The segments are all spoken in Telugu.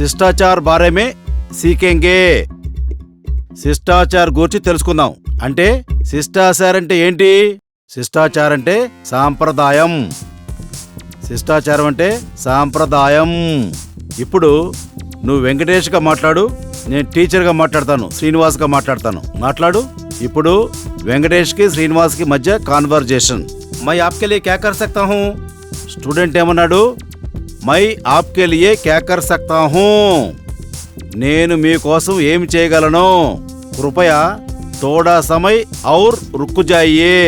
శిష్టాచార్ బారేమే సీకెంగే. శిష్టాచార్ గురించి తెలుసుకుందాం. అంటే శిష్టాచార్ అంటే ఏంటి? శిష్టాచార్ అంటే సాంప్రదాయం. శిష్టాచారం అంటే సాంప్రదాయం. ఇప్పుడు నువ్వు వెంకటేష్గా మాట్లాడు నేను టీచర్గా మాట్లాడతాను శ్రీనివాస్గా మాట్లాడతాను. మాట్లాడు. ఇప్పుడు వెంకటేష్కి శ్రీనివాస్కి మధ్య కాన్వర్జేషన్ మై ఆప్కే లియే క్యా కర్ సక్తా హూ? స్టూడెంట్ ఏమన్నాడు? మై ఆప్కే లియే క్యాకర్ సక్తా హూ నేను మీకోసం ఏమి చేయగలను కృపయా తోడా సమయ్ ఔర్ రుక్కు జాయియే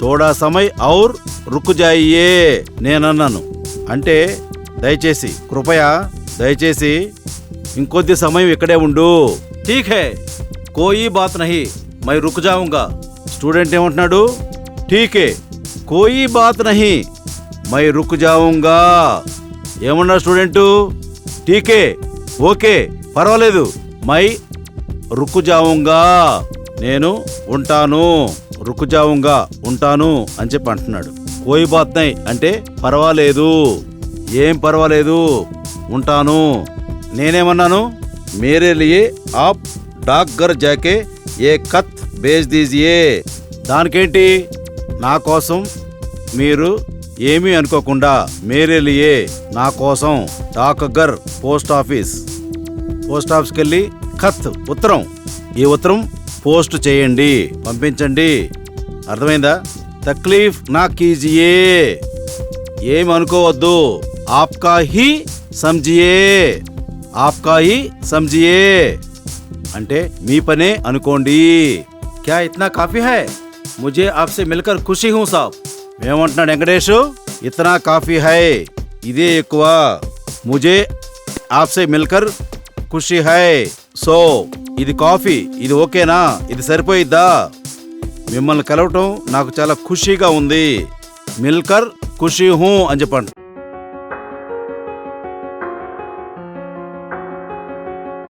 తోడా సమయ్ ఔర్ రుక్కు జాయియే నేనన్నాను అంటే దయచేసి కృపయా దయచేసి ఇంకొద్ది సమయం ఇక్కడే ఉండు ఠీక్ హే కోయి బాత్ నహి మై రుక్ స్టూడెంట్ ఏమంటున్నాడు ఠీకే కోయి బాత్ నహి మై రుక్ జావుంగా. ఏమన్నా స్టూడెంటు? టీకే ఓకే పర్వాలేదు. మై రుక్కు జావుంగా. నేను ఉంటాను. రుక్కు జావుంగా ఉంటాను అని చెప్పి అంటున్నాడు. కోయి బాత్నై అంటే పర్వాలేదు. ఏం పర్వాలేదు? ఉంటాను. నేనేమన్నాను? మేరే లియే ఆప్ డాక్గర్ జాకే ఏ కత్ బేజ్ దీజియే. దానికేంటి? నా కోసం మీరు ఏమీ అనుకోకుండా మేరేలియే నా కోసం డాకగర్ పోస్ట్ ఆఫీస్. పోస్ట్ ఆఫీస్కి వెళ్ళి ఖత్ ఉత్తరం. ఈ ఉత్తరం పోస్ట్ చేయండి పంపించండి. అర్థమైందా? తక్లీఫ్ నా కీజియే. ఏమి అనుకోవద్దు. ఆప్కా హీ సంజియే. ఆప్కా హీ సంజియే. అంటే మీ పనే అనుకోండి. క్యా ఇతనా కాఫీ హై? ముజే ఆప్సే మిల్కర్ ఖుషి హూ సాబ్. ఏమంటున్నాడు వెంకటేష్. ఇతనా కాఫీ హై ఇదే ఎక్కువ. ముజే ఆప్సే మిల్కర్ ఖుషి హై. సో ఇది కాఫీ ఇది ఓకేనా? ఇది సరిపోయిద్దా? మిమ్మల్ని కలవటం నాకు చాలా ఖుషీగా ఉంది. మిల్కర్ ఖుషి హూ అని చెప్పండి.